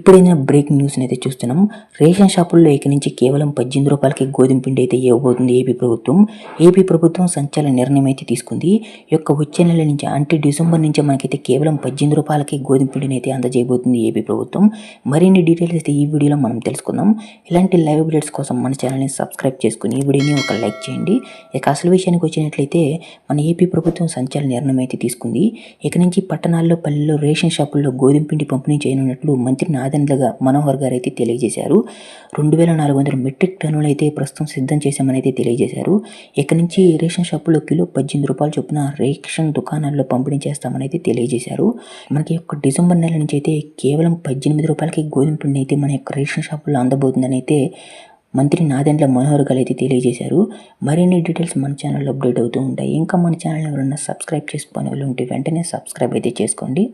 ఇప్పుడైనా breaking news అయితే చూస్తున్నాం. రేషన్ షాపుల్లో ఇక నుంచి కేవలం పద్దెనిమిది రూపాయలకి గోధుమ పిండి అయితే ఇవ్వబోతుంది ఏపీ ప్రభుత్వం. ఏపీ ప్రభుత్వం సంచలన నిర్ణయం అయితే తీసుకుంది. ఈ యొక్క వచ్చే నెల నుంచి అంటే డిసెంబర్ నుంచి మనకైతే కేవలం పద్దెనిమిది రూపాయలకి గోధుమ పిండిని అయితే అందజేయబోతుంది ఏపీ ప్రభుత్వం. మరిన్ని డీటెయిల్స్ అయితే ఈ వీడియోలో మనం తెలుసుకుందాం. ఇలాంటి లైవ్ అప్డేట్స్ కోసం మన ఛానల్ని సబ్స్క్రైబ్ చేసుకుని ఈ వీడియోని ఒక లైక్ చేయండి. ఇక అసలు విషయానికి వచ్చినట్లయితే మన ఏపీ ప్రభుత్వం సంచలన నిర్ణయం అయితే తీసుకుంది. ఇక నుంచి పట్టణాల్లో పల్లెల్లో రేషన్ షాపుల్లో గోధుమ పిండి పంపిణీ చేయనున్నట్లు మంత్రి నాదెండ్లగా మనోహర్ గారు అయితే తెలియజేశారు. రెండు వేల నాలుగు వందల మెట్రిక్ టన్నులు అయితే ప్రస్తుతం సిద్ధం చేశామని అయితే తెలియజేశారు. ఇక నుంచి రేషన్ షాపులో కిలో పద్దెనిమిది రూపాయలు చొప్పున రేషన్ దుకాణాల్లో పంపిణీ చేస్తామని అయితే తెలియజేశారు. మనకి యొక్క డిసెంబర్ నెల నుంచి అయితే కేవలం పద్దెనిమిది రూపాయలకి గోధుమ పిండి అయితే మన యొక్క రేషన్ షాపుల్లో అందబోతుందని అయితే మంత్రి నాదెండ్ల మనోహర్ గారు అయితే తెలియజేశారు. మరిన్ని డీటెయిల్స్ మన ఛానల్లో అప్డేట్ అవుతూ ఉంటాయి. ఇంకా మన ఛానల్ ఎవరన్నా సబ్స్క్రైబ్ చేసుకునే వాళ్ళు ఉంటే వెంటనే సబ్స్క్రైబ్ అయితే చేసుకోండి.